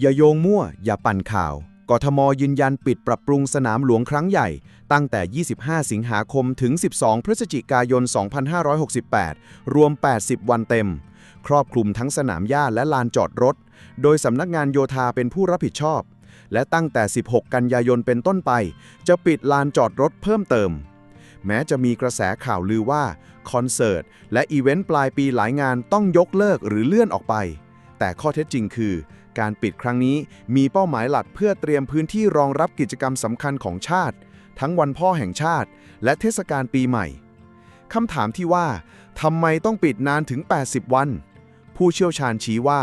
อย่าโยงมั่ว อย่าปั่นข่าวกทมยืนยันปิดปรับปรุงสนามหลวงครั้งใหญ่ ตั้งแต่ 25 สิงหาคมถึง 12 พฤศจิกายน 2568 รวม 80 วันเต็ม ครอบคลุมทั้งสนามหญ้าและลานจอดรถ โดยสำนักงานโยธาเป็นผู้รับผิดชอบ และตั้งแต่ 16 กันยายนเป็นต้นไป จะปิดลานจอดรถเพิ่มเติม แม้จะมีกระแสข่าวลือว่า คอนเสิร์ต และอีเวนต์ปลายปีหลายงานต้องยกเลิกหรือเลื่อนออกไป แต่ข้อเท็จจริงคือ การปิดครั้งนี้มีเป้าหมายหลักเพื่อเตรียมพื้นที่รองรับกิจกรรมสำคัญของชาติ ทั้งวันพ่อแห่งชาติ และเทศกาลปีใหม่คำถามที่ว่าทำไมต้องปิดนานถึง 80 วัน ผู้เชี่ยวชาญชี้ว่า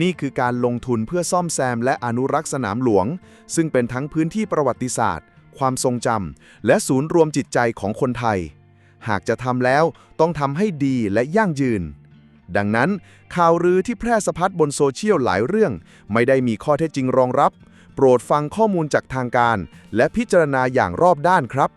นี่คือการลงทุนเพื่อซ่อมแซมและอนุรักษ์สนามหลวง ซึ่งเป็นทั้งพื้นที่ประวัติศาสตร์ ความทรงจำและศูนย์รวมจิตใจของคนไทย หากจะทำแล้วต้องทำให้ดีและยั่งยืน ดังนั้น ข่าวลือที่แพร่สะพัดบนโซเชียลหลายเรื่อง ไม่ได้มีข้อเท็จจริงรองรับ โปรดฟังข้อมูลจากทางการ และพิจารณาอย่างรอบด้านครับ